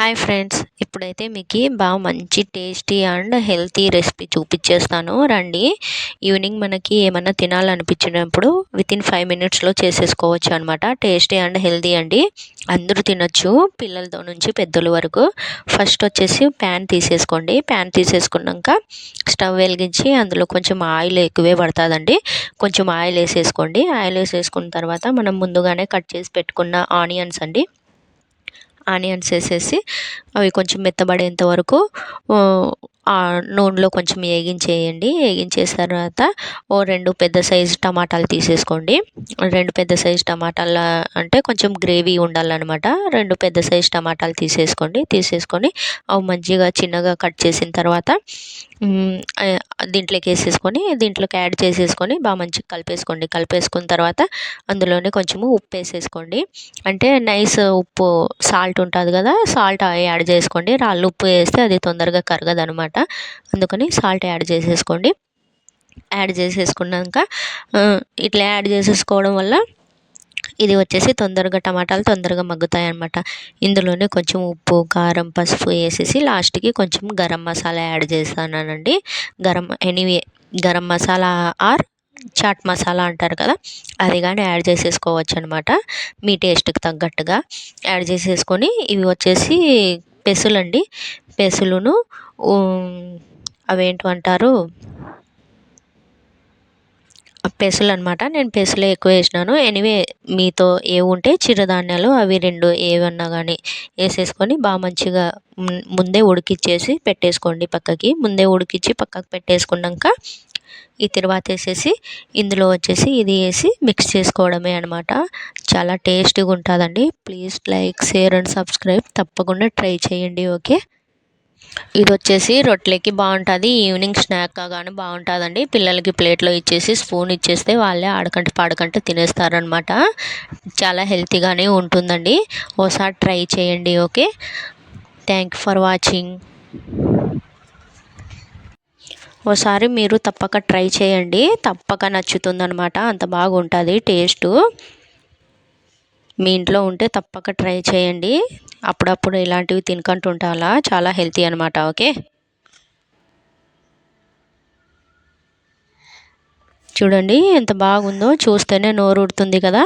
Hi friends ఇప్పుడైతే మీకు బాగా మంచి టేస్టీ అండ్ హెల్తీ రెసిపీ చూపించేస్తాను రండి. ఈవినింగ్ మనకి ఏమన్నా తినాలనిపించినప్పుడు విత్ ఇన్ ఫైవ్ మినిట్స్లో చేసేసుకోవచ్చు అనమాట టేస్టీ అండ్ హెల్తీ అండి. అందరూ తినొచ్చు పిల్లలతో నుంచి పెద్దల వరకు. ఫస్ట్ వచ్చేసి ప్యాన్ తీసేసుకోండి. ప్యాన్ తీసేసుకున్నాక స్టవ్ వెలిగించి అందులో కొంచెం ఆయిల్ ఎక్కువే పడుతుందండి. కొంచెం ఆయిల్ వేసేసుకోండి. ఆయిల్ వేసేసుకున్న తర్వాత మనం ముందుగానే కట్ చేసి పెట్టుకున్న ఆనియన్స్ అండి. ఆనియన్స్ వేసేసి అవి కొంచెం మెత్తబడేంత వరకు నూనెలో కొంచెం వేగించేయండి వేగించేసిన తర్వాత ఓ రెండు పెద్ద సైజు టమాటాలు తీసేసుకోండి. రెండు పెద్ద సైజు టమాటాల అంటే కొంచెం గ్రేవీ ఉండాలన్నమాట. రెండు పెద్ద సైజు టమాటాలు తీసేసుకోండి. తీసేసుకొని అవి మంచిగా చిన్నగా కట్ చేసిన తర్వాత దీంట్లోకి వేసేసుకొని దీంట్లోకి యాడ్ చేసేసుకొని బాగా మంచిగా కలిపేసుకోండి. కలిపేసుకున్న తర్వాత అందులోనే కొంచెము ఉప్పు వేసేసుకోండి. అంటే నైస్ ఉప్పు సాల్ట్ ఉంటుంది కదా సాల్ట్ యాడ్ చేసుకోండి. రాళ్ళు ఉప్పు వేస్తే అది తొందరగా కరగదు అనమాట అందుకని సాల్ట్ యాడ్ చేసేసుకోండి. యాడ్ చేసేసుకున్నాక ఇట్లా యాడ్ చేసేసుకోవడం వల్ల ఇది వచ్చేసి తొందరగా టమాటాలు తొందరగా మగ్గుతాయి అనమాట ఇందులోనే కొంచెం ఉప్పు కారం పసుపు వేసేసి లాస్ట్కి కొంచెం గరం మసాలా యాడ్ చేస్తానండి గరం ఎనీవే గరం మసాలా ఆర్ చాట్ మసాలా అంటారు కదా అది కానీ యాడ్ చేసేసుకోవచ్చు అనమాట మీ టేస్ట్కి తగ్గట్టుగా యాడ్ చేసేసుకొని ఇవి వచ్చేసి పెసులండి. పెసులును అవేంటి అంటారు పెసలు అనమాట నేను పెసలే ఎక్కువ వేసినాను. ఎనివే మీతో ఏ ఉంటే చిరుధాన్యాలు అవి రెండు ఏవన్నా కానీ వేసేసుకొని బాగా మంచిగా ముందే ఉడికిచ్చేసి పెట్టేసుకోండి పక్కకి. ముందే ఉడికిచ్చి పక్కకు పెట్టేసుకున్నాక ఈ తర్వాత వేసేసి ఇందులో వచ్చేసి ఇది వేసి మిక్స్ చేసుకోవడమే అనమాట చాలా టేస్టీగా ఉంటుందండి please like share and subscribe. తప్పకుండా ట్రై చేయండి ఓకే? ఇది వచ్చేసి రొట్టెలకి బాగుంటుంది ఈవినింగ్ స్నాక్గా కానీ బాగుంటుందండి పిల్లలకి ప్లేట్లో ఇచ్చేసి స్పూన్ ఇచ్చేస్తే వాళ్ళే ఆడకంటే పాడకంటే తినేస్తారనమాట చాలా హెల్తీగానే ఉంటుందండి. ఓసారి ట్రై చేయండి ఓకే? Thank for watching. ఓసారి మీరు తప్పక ట్రై చేయండి. తప్పక నచ్చుతుందనమాట అంత బాగుంటుంది టేస్టు. మీ ఇంట్లో ఉంటే తప్పక ట్రై చేయండి. అప్పుడప్పుడు ఇలాంటివి తినకుంటూ ఉండాలా చాలా హెల్తీ అనమాట ఓకే? చూడండి ఎంత బాగుందో. చూస్తేనే నోరు ఉడుతుంది కదా?